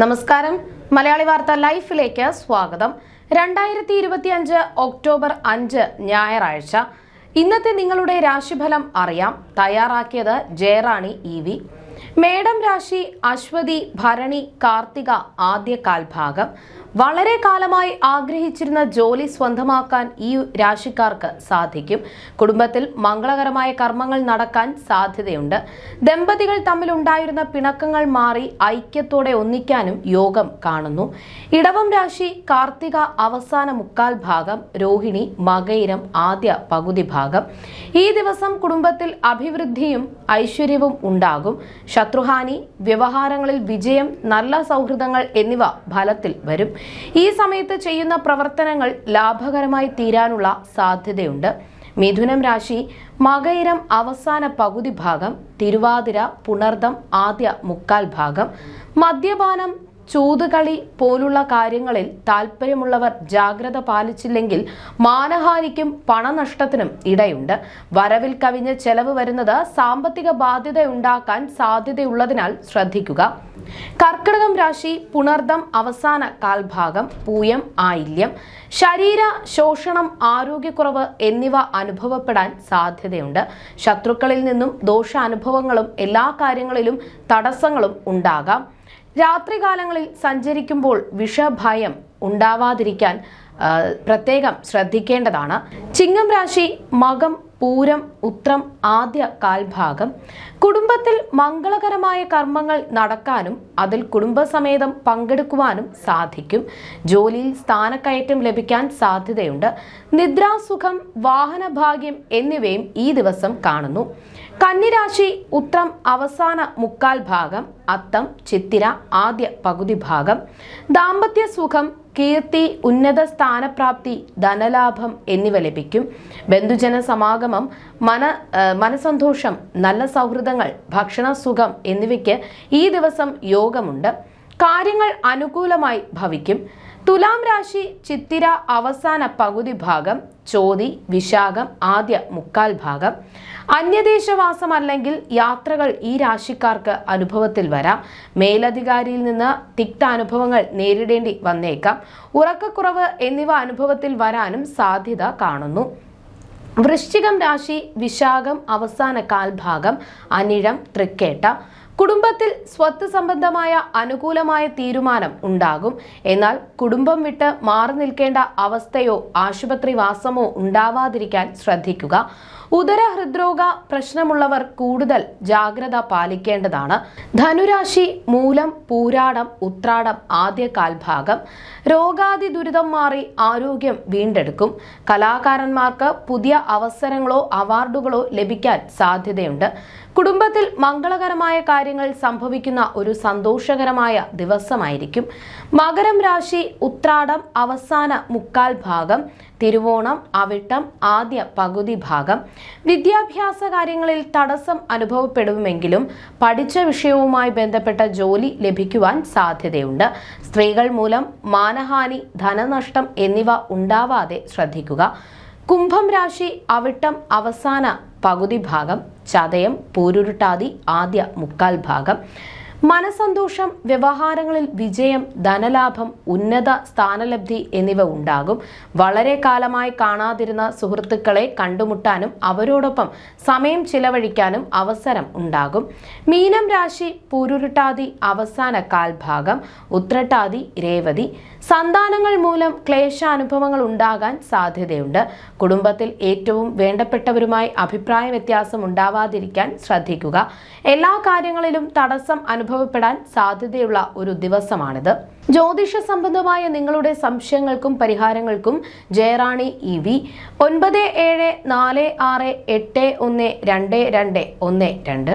നമസ്കാരം. മലയാളി വാർത്ത ലൈഫിലേക്ക് സ്വാഗതം. രണ്ടായിരത്തി ഇരുപത്തി അഞ്ച് ഒക്ടോബർ അഞ്ച് ഞായറാഴ്ച. ഇന്നത്തെ നിങ്ങളുടെ രാശിഫലം അറിയാം. തയ്യാറാക്കിയത് ജയറാണി ഇ മേടം രാശി അശ്വതി ഭരണി കാർത്തിക ആദ്യ കാൽഭാഗം. വളരെ കാലമായി ആഗ്രഹിച്ചിരുന്ന ജോലി സ്വന്തമാക്കാൻ ഈ രാശിക്കാർക്ക് സാധിക്കും. കുടുംബത്തിൽ മംഗളകരമായ കർമ്മങ്ങൾ നടക്കാൻ സാധ്യതയുണ്ട്. ദമ്പതികൾ തമ്മിൽ ഉണ്ടായിരുന്ന പിണക്കങ്ങൾ മാറി ഐക്യത്തോടെ ഒന്നിക്കാനും യോഗം കാണുന്നു. ഇടവം രാശി കാർത്തിക അവസാന മുക്കാൽ ഭാഗം രോഹിണി മകയിരം ആദ്യ പകുതി ഭാഗം. ഈ ദിവസം കുടുംബത്തിൽ അഭിവൃദ്ധിയും ഐശ്വര്യവും ഉണ്ടാകും. ശത്രുഹാനി വ്യവഹാരങ്ങളിൽ വിജയം നല്ല സൗഹൃദങ്ങൾ എന്നിവ ഫലത്തിൽ വരും. ഈ സമയത്ത് ചെയ്യുന്ന പ്രവർത്തനങ്ങൾ ലാഭകരമായി തീരാനുള്ള സാധ്യതയുണ്ട്. മിഥുനം രാശി മകയിരം അവസാന പകുതി ഭാഗം തിരുവാതിര പുണർദം ആദ്യ മുക്കാൽ ഭാഗം മദ്യപാനം ചൂതുകളി പോലുള്ള കാര്യങ്ങളിൽ താല്പര്യമുള്ളവർ ജാഗ്രത പാലിച്ചില്ലെങ്കിൽ മാനഹാനിക്കും പണനഷ്ടത്തിനും ഇടയുണ്ട്. വരവിൽ കവിഞ്ഞ് ചെലവ് വരുന്നത് സാമ്പത്തിക ബാധ്യത ഉണ്ടാക്കാൻ സാധ്യതയുള്ളതിനാൽ ശ്രദ്ധിക്കുക. കർക്കിടകം രാശി പുണർദം അവസാന കാൽഭാഗം പൂയം ആയില്യം ശരീര ശോഷണം ആരോഗ്യക്കുറവ് എന്നിവ അനുഭവപ്പെടാൻ സാധ്യതയുണ്ട്. ശത്രുക്കളിൽ നിന്നും ദോഷാനുഭവങ്ങളും എല്ലാ കാര്യങ്ങളിലും തടസ്സങ്ങളും ഉണ്ടാകാം. രാത്രികാലങ്ങളിൽ സഞ്ചരിക്കുമ്പോൾ വിഷഭയം ഉണ്ടാവാതിരിക്കാൻ പ്രത്യേകം ശ്രദ്ധിക്കേണ്ടതാണ്. ചിങ്ങം രാശി മകം പൂരം ഉത്രം ആദ്യ കാൽഭാഗം. കുടുംബത്തിൽ മംഗളകരമായ കർമ്മങ്ങൾ നടക്കാനും അതിൽ കുടുംബസമേതം പങ്കെടുക്കുവാനും സാധിക്കും. ജോലിയിൽ സ്ഥാനക്കയറ്റം ലഭിക്കാൻ സാധ്യതയുണ്ട്. നിദ്രാസുഖം വാഹനഭാഗ്യം എന്നിവയും ഈ ദിവസം കാണുന്നു. കന്നിരാശി ഉത്രം അവസാന മുക്കാൽ ഭാഗം അത്തം ചിത്തിര ആദ്യ പകുതി ഭാഗം ദാമ്പത്യ സുഖം കീർത്തി ഉന്നത സ്ഥാനപ്രാപ്തി ധനലാഭം എന്നിവ ലഭിക്കും. ബന്ധുജന സമാഗമം മന മനസന്തോഷം നല്ല സൗഹൃദങ്ങൾ ഭക്ഷണ സുഖം എന്നിവയ്ക്ക് ഈ ദിവസം യോഗമുണ്ട്. കാര്യങ്ങൾ അനുകൂലമായി ഭവിക്കും. തുലാം രാശി ചിത്തിര അവസാന പകുതി ഭാഗം ചോതി വിശാഖം ആദ്യ മുക്കാൽ ഭാഗം. അന്യദേശവാസം അല്ലെങ്കിൽ യാത്രകൾ ഈ രാശിക്കാർക്ക് അനുഭവത്തിൽ വരാം. മേലധികാരിയിൽ നിന്ന് തിക്ത അനുഭവങ്ങൾ നേരിടേണ്ടി വന്നേക്കാം. ഉറക്കക്കുറവ് എന്നിവ അനുഭവത്തിൽ വരാനും സാധ്യത കാണുന്നു. വൃശ്ചികം രാശി വിശാഖം അവസാന കാൽഭാഗം അനിഴം തൃക്കേട്ട. കുടുംബത്തിൽ സ്വത്ത് സംബന്ധമായ അനുകൂലമായ തീരുമാനം ഉണ്ടാകും. എന്നാൽ കുടുംബം വിട്ട് മാറി നിൽക്കേണ്ട അവസ്ഥയോ ആശുപത്രി വാസമോ ഉണ്ടാവാതിരിക്കാൻ ശ്രദ്ധിക്കുക. ഉദര ഹൃദ്രോഗ പ്രശ്നമുള്ളവർ കൂടുതൽ ജാഗ്രത പാലിക്കേണ്ടതാണ്. ധനുരാശി മൂലം പൂരാടം ഉത്രാടം ആദ്യ കാൽഭാഗം രോഗാതി ദുരിതം മാറി ആരോഗ്യം വീണ്ടെടുക്കും. കലാകാരന്മാർക്ക് പുതിയ അവസരങ്ങളോ അവാർഡുകളോ ലഭിക്കാൻ സാധ്യതയുണ്ട്. കുടുംബത്തിൽ മംഗളകരമായ കാര്യങ്ങൾ സംഭവിക്കുന്ന ഒരു സന്തോഷകരമായ ദിവസമായിരിക്കും. മകരം രാശി ഉത്രാടം അവസാന മുക്കാൽ ഭാഗം തിരുവോണം അവിട്ടം ആദ്യ പകുതി ഭാഗം. വിദ്യാഭ്യാസ കാര്യങ്ങളിൽ തടസ്സം അനുഭവപ്പെടുമെങ്കിലും പഠിച്ച വിഷയവുമായി ബന്ധപ്പെട്ട ജോലി ലഭിക്കുവാൻ സാധ്യതയുണ്ട്. സ്ത്രീകൾ മൂലം മാനഹാനി ധനനഷ്ടം എന്നിവ ഉണ്ടാവാതെ ശ്രദ്ധിക്കുക. കുംഭം രാശി അവിട്ടം അവസാന പകുതി ഭാഗം ചതയം പൂരുരുട്ടാതി ആദ്യ മുക്കാൽ ഭാഗം. മനസന്തോഷം വ്യവഹാരങ്ങളിൽ വിജയം ധനലാഭം ഉന്നത സ്ഥാനലബ്ധി എന്നിവ ഉണ്ടാകും. വളരെ കാലമായി കാണാതിരുന്ന സുഹൃത്തുക്കളെ കണ്ടുമുട്ടാനും അവരോടൊപ്പം സമയം ചിലവഴിക്കാനും അവസരം ഉണ്ടാകും. മീനം രാശി പൂരുരുട്ടാതി അവസാന കാൽഭാഗം ഉത്രട്ടാതി രേവതി. സന്താനങ്ങൾ മൂലം ക്ലേശാനുഭവങ്ങൾ ഉണ്ടാകാൻ സാധ്യതയുണ്ട്. കുടുംബത്തിൽ ഏറ്റവും വേണ്ടപ്പെട്ടവരുമായി അഭിപ്രായ വ്യത്യാസം ഉണ്ടാവാതിരിക്കാൻ ശ്രദ്ധിക്കുക. എല്ലാ കാര്യങ്ങളിലും തടസ്സം അനുഭവപ്പെടാൻ സാധ്യതയുള്ള ഒരു ദിവസമാണിത്. ജ്യോതിഷ സംബന്ധമായ നിങ്ങളുടെ സംശയങ്ങൾക്കും പരിഹാരങ്ങൾക്കും ജയറാണി ഇ വി. ഒൻപത് ഏഴ് നാല് ആറ് എട്ട് ഒന്ന് രണ്ട് രണ്ട് ഒന്ന് രണ്ട്.